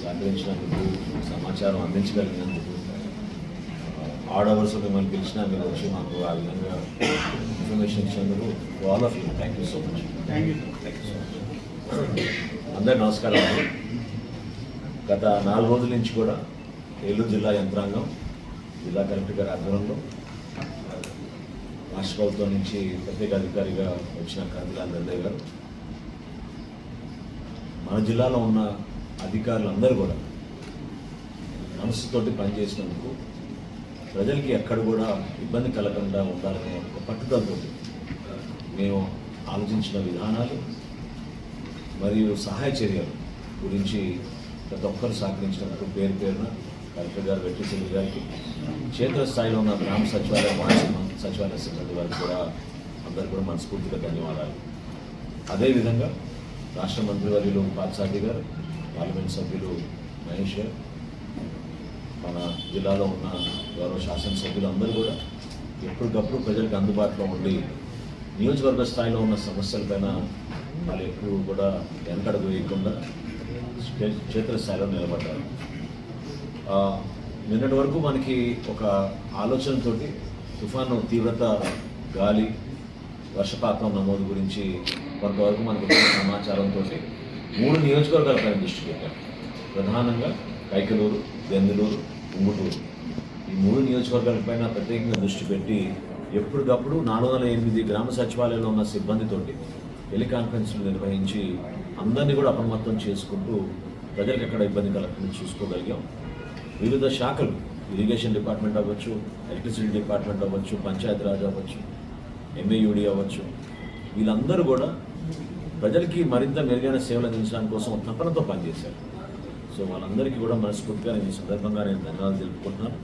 సహకరించినందుకు సమాచారం అందించగలిగినందుకు add hours మిమ్మల్ని పిలిచినా మీరు వచ్చి మాకు ఆ విధంగా ఇన్ఫర్మేషన్ ఇచ్చినందుకు all of you. Thank you so much thank you so much అందరు నమస్కారం గత నాలుగు రోజుల నుంచి కూడా ఏలూరు జిల్లా యంత్రాంగం జిల్లా కలెక్టర్ గారి ఆధ్వర్యంలో రాష్ట్ర ప్రభుత్వం నుంచి ప్రత్యేక అధికారిగా వచ్చిన నందయ్య గారు మన జిల్లాలో ఉన్న అధికారులందరూ కూడా మనసుతోటి పనిచేసినందుకు ప్రజలకి ఎక్కడ కూడా ఇబ్బంది కలగకుండా ఉండాలనే ఒక పట్టుదలతో మేము ఆలోచించిన విధానాలు మరియు సహాయ చర్యలు గురించి ప్రతి ఒక్కరు సహకరించినందుకు పేరు పేరున కలెక్టర్ గారు వెట్టిసెల్లి గారికి క్షేత్రస్థాయిలో ఉన్న గ్రామ సచివాలయ మాజీ సచివాలయ సిబ్బంది వారికి కూడా అందరు కూడా మనస్ఫూర్తిగా ధన్యవాదాలు. అదేవిధంగా రాష్ట్ర మంత్రివర్యులు పాత్సాది గారు పార్లమెంట్ సభ్యులు మహేష్ మన జిల్లాలో ఉన్న గౌరవ శాసనసభ్యులు అందరూ కూడా ఎప్పటికప్పుడు ప్రజలకు అందుబాటులో ఉండి నియోజకవర్గ స్థాయిలో ఉన్న సమస్యలపైన వాళ్ళు ఎప్పుడు కూడా వెనకడుగు వేయకుండా క్షేత్రస్థాయిలో నిలబడ్డారు. నిన్నటి వరకు మనకి ఒక ఆలోచనతోటి తుఫాను తీవ్రత గాలి వర్షపాతం నమోదు గురించి కొంతవరకు మనకు సమాచారంతో మూడు నియోజకవర్గాలపైన దృష్టి పెట్టాం ప్రధానంగా కైకలూరు దెందులూరు ఉంగుటూరు ఈ మూడు నియోజకవర్గాలపైన ప్రత్యేకంగా దృష్టి పెట్టి ఎప్పటికప్పుడు నాలుగు వందల ఎనిమిది గ్రామ సచివాలయంలో ఉన్న సిబ్బందితోటి టెలికాన్ఫరెన్స్లు నిర్వహించి అందరినీ కూడా అప్రమత్తం చేసుకుంటూ ప్రజలకు ఎక్కడ ఇబ్బంది కలగకుండా చూసుకోగలిగాం. వివిధ శాఖలు ఇరిగేషన్ డిపార్ట్మెంట్ అవ్వచ్చు ఎలక్ట్రిసిటీ డిపార్ట్మెంట్ అవ్వచ్చు పంచాయతీరాజ్ అవ్వచ్చు ఎంఏయుడి అవ్వచ్చు వీళ్ళందరూ కూడా ప్రజలకి మరింత మెరుగైన సేవలు అందించడానికి కోసం తపనతో పనిచేశారు. సో వాళ్ళందరికీ కూడా మనస్ఫూర్తిగా నేను ఈ సందర్భంగా నేను ధన్యవాదాలు తెలుపుకుంటున్నాను.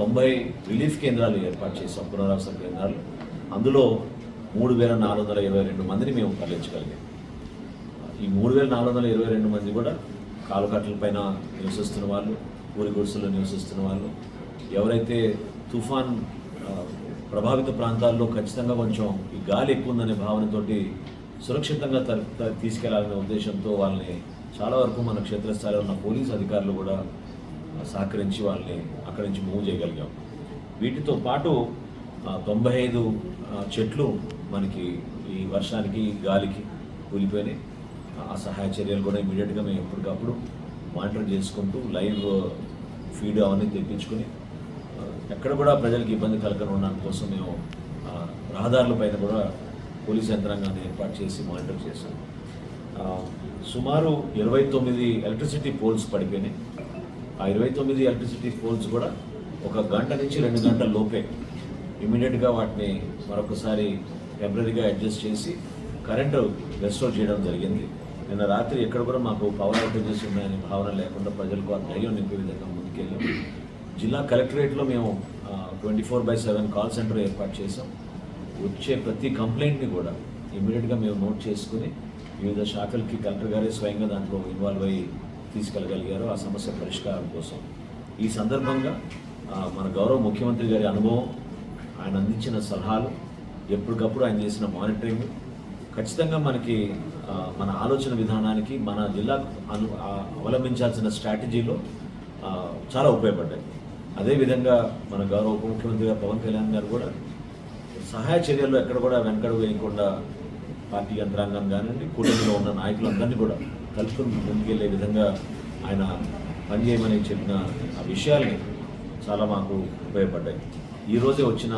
తొంభై రిలీఫ్ కేంద్రాలు ఏర్పాటు చేసాం పునరావాస కేంద్రాలు. అందులో మూడు వేల నాలుగు వందల ఇరవై రెండు మందిని మేము తరలించగలిగాం. ఈ మూడు వేల నాలుగు వందల ఇరవై రెండు మంది కూడా కాలుకట్టలపైన నివసిస్తున్న వాళ్ళు ఊరి గుడిసెల్లో నివసిస్తున్న వాళ్ళు. ఎవరైతే తుఫాన్ ప్రభావిత ప్రాంతాల్లో ఖచ్చితంగా కొంచెం ఈ గాలి ఎక్కువ ఉందనే భావనతోటి సురక్షితంగా త తీసుకెళ్ళాలనే ఉద్దేశంతో వాళ్ళని చాలా వరకు మన క్షేత్రస్థాయిలో ఉన్న పోలీస్ అధికారులు కూడా సహకరించి వాళ్ళని అక్కడి నుంచి మూవ్ చేయగలిగాం. వీటితో పాటు తొంభై ఐదు చెట్లు మనకి ఈ వర్షానికి గాలికి కూలిపోయినాయి. ఆ సహాయ చర్యలు కూడా ఇమీడియట్గా మేము ఎప్పటికప్పుడు మానిటర్ చేసుకుంటూ లైవ్ ఫీడ్ అవన్నీ తెప్పించుకుని ఎక్కడ కూడా ప్రజలకు ఇబ్బంది కలగకుండా ఉండడం కోసం మేము రహదారుల పైన కూడా పోలీస్ యంత్రాంగాన్ని ఏర్పాటు చేసి మానిటర్ చేశాను. సుమారు ఇరవై తొమ్మిది ఎలక్ట్రిసిటీ పోల్స్ పడిపోయినాయి. ఆ ఇరవై తొమ్మిది ఎలక్ట్రిసిటీ పోల్స్ కూడా ఒక గంట నుంచి రెండు గంటల లోపే ఇమీడియట్గా వాటిని మరొకసారి టెంపరీగా అడ్జస్ట్ చేసి కరెంటు రెస్టోర్ చేయడం జరిగింది. నిన్న రాత్రి ఎక్కడ కూడా మాకు పవర్ అవుటేజెస్ ఉన్నాయని భావన లేకుండా ప్రజలకు ఆ ధైర్యం నింపే విధంగా ముందుకెళ్ళాం. జిల్లా కలెక్టరేట్లో మేము twenty four by seven call centre ఏర్పాటు చేసాం వచ్చే ప్రతి కంప్లైంట్ని కూడా ఇమీడియట్గా మేము నోట్ చేసుకుని వివిధ శాఖలకి కలెక్టర్ గారే స్వయంగా దాంట్లో ఇన్వాల్వ్ అయ్యి తీసుకెళ్ళగలిగారు ఆ సమస్య పరిష్కారం కోసం. ఈ సందర్భంగా మన గౌరవ ముఖ్యమంత్రి గారి అనుభవం ఆయన అందించిన సలహాలు ఎప్పటికప్పుడు ఆయన చేసిన మానిటరింగ్ ఖచ్చితంగా మనకి మన ఆలోచన విధానానికి మన జిల్లాకు అను అవలంబించాల్సిన స్ట్రాటజీలో చాలా ఉపయోగపడ్డాయి. అదేవిధంగా మన గౌరవ ఉప ముఖ్యమంత్రి గారు పవన్ కళ్యాణ్ గారు కూడా సహాయ చర్యల్లో ఎక్కడ కూడా వెనకడు వేయకుండా పార్టీ యంత్రాంగం కానివ్వండి కూటమిలో ఉన్న నాయకులందరినీ కూడా కలుపుకుని ముందుకెళ్ళే విధంగా ఆయన పనిచేయమని చెప్పిన ఆ విషయాల్ని చాలా మాకు ఉపయోగపడ్డాయి. ఈరోజే వచ్చిన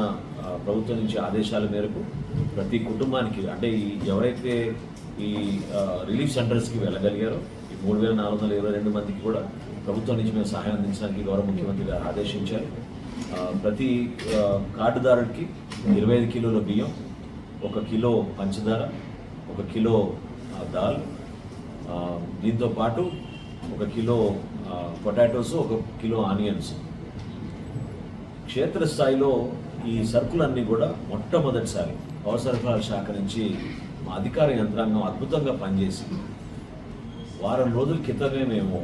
ప్రభుత్వం నుంచి ఆదేశాల మేరకు ప్రతి కుటుంబానికి అంటే ఈ ఎవరైతే ఈ రిలీఫ్ సెంటర్స్కి వెళ్ళగలిగారో ఈ మూడు వేల నాలుగు వందల ఇరవై రెండు మందికి కూడా ప్రభుత్వం నుంచి మేము సహాయం అందించడానికి గౌరవ ముఖ్యమంత్రి గారు ఆదేశించారు. ప్రతి కార్డుదారుడికి ఇరవై ఐదు కిలోల బియ్యం ఒక కిలో పంచదార ఒక కిలో దాల్ దీంతో పాటు ఒక కిలో పొటాటోస్ ఒక కిలో ఆనియన్స్. క్షేత్రస్థాయిలో ఈ సరుకులన్నీ కూడా మొట్టమొదటిసారి పౌర సరఫరాల శాఖ నుంచి మా అధికార యంత్రాంగం అద్భుతంగా పనిచేసి వారం రోజుల క్రితమే మేము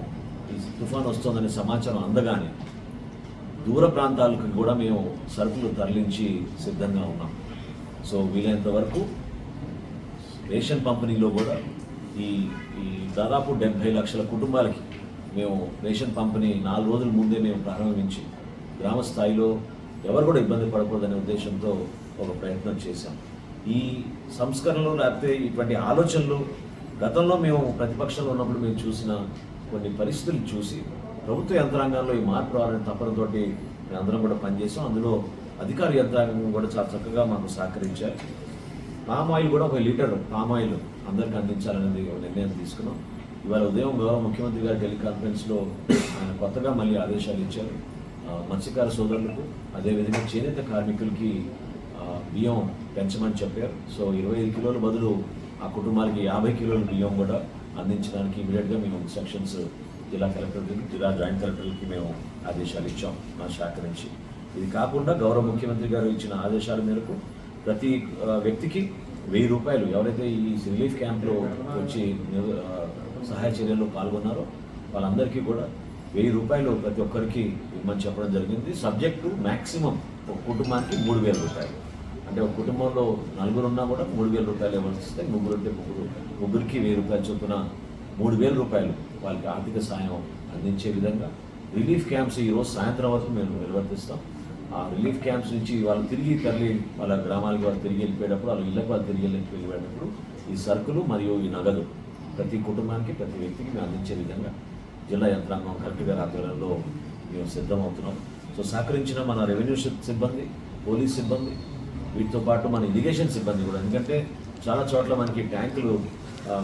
ఈ తుఫాన్ వస్తుందనే సమాచారం అందగానే దూర ప్రాంతాలకు కూడా మేము సరుకులు తరలించి సిద్ధంగా ఉన్నాం. సో వీలైనంత వరకు రేషన్ పంపిణీలో కూడా ఈ ఈ దాదాపు డెబ్బై లక్షల కుటుంబాలకి మేము రేషన్ పంపిణీ నాలుగు రోజుల ముందే మేము ప్రారంభించి గ్రామ స్థాయిలో ఎవరు కూడా ఇబ్బంది పడకూడదనే ఉద్దేశంతో ఒక ప్రయత్నం చేశాం. ఈ సంస్కరణలు లేకపోతే ఇటువంటి ఆలోచనలు గతంలో మేము ప్రతిపక్షంలో ఉన్నప్పుడు మేము చూసిన కొన్ని పరిస్థితులు చూసి ప్రభుత్వ యంత్రాంగాల్లో ఈ మార్పు రావాలని తపనతోటి మేము అందరం కూడా పనిచేసాం. అందులో అధికార యంత్రాంగం కూడా చాలా చక్కగా మాకు సహకరించారు. పామ్ ఆయిల్ కూడా ఒక లీటర్ పామ్ ఆయిల్ అందరికి అందించాలనేది ఒక నిర్ణయం తీసుకున్నాం. ఇవాళ ఉదయం గౌరవ ముఖ్యమంత్రి గారి టెలికాన్ఫరెన్స్లో ఆయన కొత్తగా మళ్ళీ ఆదేశాలు ఇచ్చారు. మత్స్యకార సోదరులకు అదేవిధంగా చేనేత కార్మికులకి బియ్యం పెంచమని చెప్పారు. సో ఇరవై ఐదు కిలోల బదులు ఆ కుటుంబాలకి యాభై కిలోల బియ్యం కూడా అందించడానికి ఇమీడియట్గా మేము ఇన్స్ట్రక్షన్స్ జిల్లా కలెక్టర్కి జిల్లా జాయింట్ కలెక్టర్కి మేము ఆదేశాలు ఇచ్చాం మా శాఖ నుంచి. ఇది కాకుండా గౌరవ ముఖ్యమంత్రి గారు ఇచ్చిన ఆదేశాల మేరకు ప్రతి వ్యక్తికి వెయ్యి రూపాయలు ఎవరైతే ఈ రిలీఫ్ క్యాంప్లో వచ్చి సహాయ చర్యల్లో పాల్గొన్నారో వాళ్ళందరికీ కూడా వెయ్యి రూపాయలు ప్రతి ఒక్కరికి ఇవ్వమని చెప్పడం జరిగింది. సబ్జెక్టు మ్యాక్సిమం ఒక కుటుంబానికి మూడు వేల రూపాయలు. అంటే ఒక కుటుంబంలో నలుగురు ఉన్నా కూడా మూడు వేల రూపాయలు ఇవ్వాల్సి వస్తే ముగ్గురు అంటే ముగ్గురు ముగ్గురికి వెయ్యి రూపాయలు చొప్పున మూడు వేల రూపాయలు వాళ్ళకి ఆర్థిక సాయం అందించే విధంగా రిలీఫ్ క్యాంప్స్ ఈరోజు సాయంత్రం వరకు మేము నిర్వర్తిస్తాం. ఆ రిలీఫ్ క్యాంప్స్ నుంచి వాళ్ళు తిరిగి తరలి వాళ్ళ గ్రామాలకి వాళ్ళు తిరిగి వెళ్ళిపోయేటప్పుడు వాళ్ళ ఇళ్ళకి వాళ్ళు తిరిగి వెళ్ళి వెళ్ళిపోయేటప్పుడు ఈ సరుకులు మరియు ఈ నగదు ప్రతి కుటుంబానికి ప్రతి వ్యక్తికి మేము అందించే విధంగా జిల్లా యంత్రాంగం కరెక్ట్గా ఆధ్వర్యంలో మేము సిద్ధమవుతున్నాం. సో సహకరించిన మన రెవెన్యూ సిబ్బంది పోలీస్ సిబ్బంది వీటితో పాటు మన ఇరిగేషన్ సిబ్బంది కూడా. ఎందుకంటే చాలా చోట్ల మనకి ట్యాంకులు ఆ,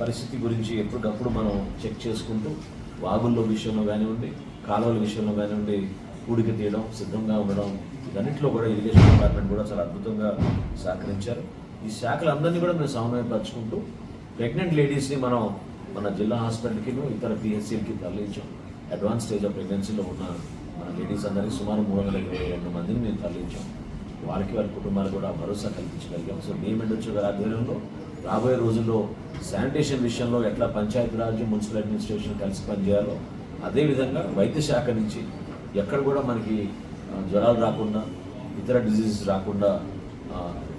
పరిస్థితి గురించి ఎప్పటికప్పుడు మనం చెక్ చేసుకుంటూ వాగుల్లో విషయంలో కానివ్వండి కాలువల విషయంలో కానివ్వండి కూడిక తీయడం సిద్ధంగా ఉండడం ఇదన్నింటిలో కూడా ఇరిగేషన్ డిపార్ట్మెంట్ కూడా చాలా అద్భుతంగా సహకరించారు. ఈ శాఖలందరినీ కూడా మేము సమన్వయపరచుకుంటూ ప్రెగ్నెంట్ లేడీస్ని మనం మన జిల్లా హాస్పిటల్కి ఇతర పిహెచ్సిలకి తరలించాం. అడ్వాన్స్ స్టేజ్ ఆఫ్ ప్రెగ్నెన్సీలో ఉన్న మన లేడీస్ అందరికీ సుమారు మూడు వందల ఇరవై రెండు మందిని మేము తరలించాం. వారికి వారి కుటుంబాలు కూడా భరోసా కల్పించగలిగాం. సో డిఎంఎడ్హెచ్ గారి ఆధ్వర్యంలో రాబోయే రోజుల్లో శానిటేషన్ విషయంలో ఎట్లా పంచాయతీరాజ్ మున్సిపల్ అడ్మినిస్ట్రేషన్ కలిసి పనిచేయాలో అదేవిధంగా వైద్య శాఖ నుంచి ఎక్కడ కూడా మనకి జ్వరాలు రాకుండా ఇతర డిజీజెస్ రాకుండా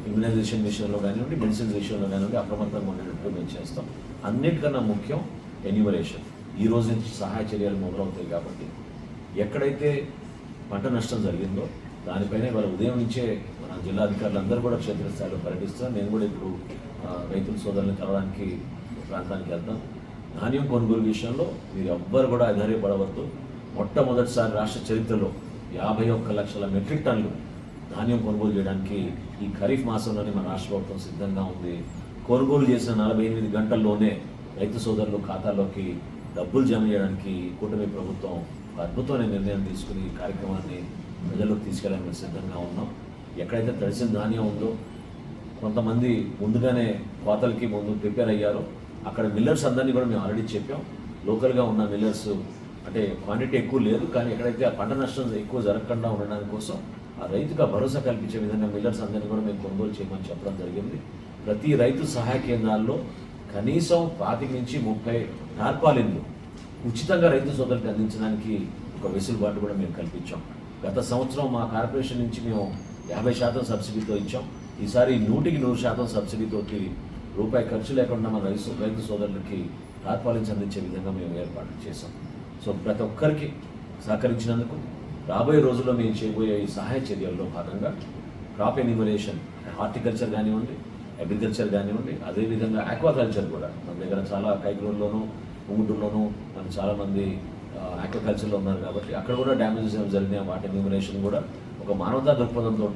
ఇమ్యునైజేషన్ విషయంలో కానివ్వండి మెడిసిన్స్ విషయంలో కానివ్వండి అప్రమత్తంగా ఉండేటట్టు మేము చేస్తాం. అన్నిటికన్నా ముఖ్యం ఎన్యూమరేషన్ ఈ రోజు నుంచి సహాయ చర్యలు మొదలవుతాయి కాబట్టి ఎక్కడైతే పంట నష్టం జరిగిందో దానిపైన ఇవాళ ఉదయం నుంచే మన జిల్లా అధికారులు అందరూ కూడా క్షేత్రస్థాయిలో పర్యటిస్తున్నారు. నేను కూడా ఇప్పుడు రైతుల సోదరులను కలవడానికి ప్రాంతానికి వెళ్తాం ధాన్యం కొనుగోలు విషయంలో మీరు ఎవ్వరు కూడా అధైర్యపడవద్దు. మొట్టమొదటిసారి రాష్ట్ర చరిత్రలో యాభై ఒక్క లక్షల మెట్రిక్ టన్నులు ధాన్యం కొనుగోలు చేయడానికి ఈ ఖరీఫ్ మాసంలోనే మన రాష్ట్ర ప్రభుత్వం సిద్ధంగా ఉంది. కొనుగోలు చేసిన నలభై ఎనిమిది గంటల్లోనే రైతు సోదరులు ఖాతాలోకి డబ్బులు జమ చేయడానికి కూటమి ప్రభుత్వం అద్భుతమైన నిర్ణయం తీసుకుని ఈ కార్యక్రమాన్ని ప్రజల్లోకి తీసుకెళ్ళడానికి సిద్ధంగా ఉన్నాం. ఎక్కడైతే తడిసిన ధాన్యం ఉందో కొంతమంది ముందుగానే కోతలకి ముందు ప్రిపేర్ అయ్యారో. అక్కడ మిల్లర్స్ అందరినీ కూడా మేము ఆల్రెడీ చెప్పాం. లోకల్గా ఉన్న మిల్లర్స్ అంటే క్వాంటిటీ ఎక్కువ లేదు కానీ ఎక్కడైతే ఆ పంట నష్టం ఎక్కువ జరగకుండా ఉండడానికి కోసం ఆ రైతుకు ఆ భరోసా కల్పించే విధంగా మిల్లర్స్ అందరినీ కూడా మేము కొనుగోలు చేయమని చెప్పడం జరిగింది. ప్రతి రైతు సహాయ కేంద్రాల్లో కనీసం పాతిక నుంచి ముప్పై టార్పాలిన్లు ఉచితంగా రైతు సోదరులకు అందించడానికి ఒక వెసులుబాటు కూడా మేము కల్పించాం. గత సంవత్సరం మా కార్పొరేషన్ నుంచి మేము యాభై శాతం సబ్సిడీతో ఇచ్చాం. ఈసారి నూటికి నూరు శాతం సబ్సిడీతో రూపాయి ఖర్చు లేకుండా మన రైతు రైతు సోదరులకి టార్పాలిన్స్ అందించే విధంగా మేము ఏర్పాటు చేశాం. సో ప్రతి ఒక్కరికి సహకరించినందుకు రాబోయే రోజుల్లో మేము చేయబోయే ఈ సహాయ చర్యల్లో భాగంగా క్రాప్ ఎనిమరేషన్ హార్టికల్చర్ కానివ్వండి అగ్రికల్చర్ కానివ్వండి అదేవిధంగా ఆక్వాకల్చర్ కూడా. మన దగ్గర చాలా కైకులలోనూ ఉంగుటూరులోనూ మన చాలామంది ఆక్వాకల్చర్లో ఉన్నారు కాబట్టి అక్కడ కూడా డ్యామేజెస్ ఏమి జరిగినాయి వాటి ఎన్యూమరేషన్ కూడా ఒక మానవతా దృక్పథంతో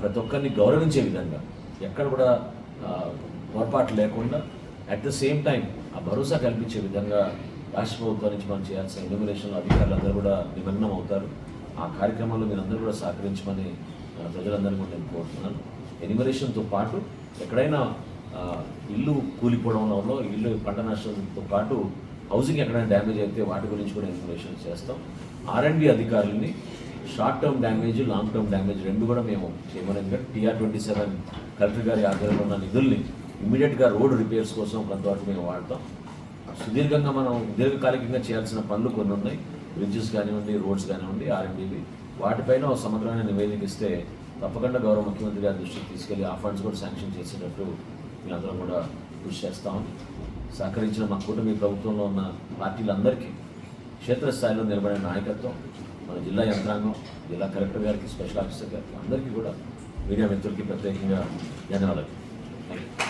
ప్రతి ఒక్కరిని గౌరవించే విధంగా ఎక్కడ కూడా పొరపాటు లేకుండా అట్ ద సేమ్ టైం ఆ భరోసా కల్పించే విధంగా రాష్ట్ర ప్రభుత్వం నుంచి మనం చేయాల్సిన ఎన్యూమినేషన్లో అధికారులు అందరూ కూడా నిమగ్నం అవుతారు. ఆ కార్యక్రమంలో మీరందరూ కూడా సహకరించమని ప్రజలందరూ ప్రజలందరినీ కూడా నేను కోరుతున్నాను. ఎన్యూమినేషన్తో పాటు ఎక్కడైనా ఇల్లు కూలిపోవడం వల్ల ఇల్లు పంట నష్టంతో పాటు హౌసింగ్ ఎక్కడైనా డ్యామేజ్ అయితే వాటి గురించి కూడా ఇన్ఫర్మేషన్ చేస్తాం. ఆర్ఎండ్బి అధికారుల్ని short term damage long term damage రెండు కూడా మేము చేయమని ఎందుకంటే టీఆర్ ట్వంటీ సెవెన్ కలెక్టర్ గారి ఆధ్వర్యంలో ఉన్న నిధుల్ని ఇమీడియట్గా రోడ్ రిపేర్స్ కోసం కొంతవరకు మేము వాడతాం. సుదీర్ఘంగా మనం దీర్ఘకాలికంగా చేయాల్సిన పనులు కొన్ని ఉన్నాయి. బ్రిడ్జెస్ కానివ్వండి రోడ్స్ కానివ్వండి ఆర్ఎండ్బి వాటిపైన ఒక సమగ్రమైన నివేదిక ఇస్తే తప్పకుండా గౌరవ ముఖ్యమంత్రి గారి దృష్టికి తీసుకెళ్ళి ఆ ఫండ్స్ కూడా శాంక్షన్ చేసేటట్టు మేము అందరం కూడా కృషి చేస్తామని సహకరించిన మా కూటమి ప్రభుత్వంలో ఉన్న పార్టీలందరికీ క్షేత్రస్థాయిలో నిలబడిన నాయకత్వం మన జిల్లా యంత్రాంగం జిల్లా కలెక్టర్ గారికి స్పెషల్ ఆఫీసర్ గారికి అందరికీ కూడా మీడియా మిత్రులకి ప్రత్యేకంగా ధన్యవాదాలు. Thank you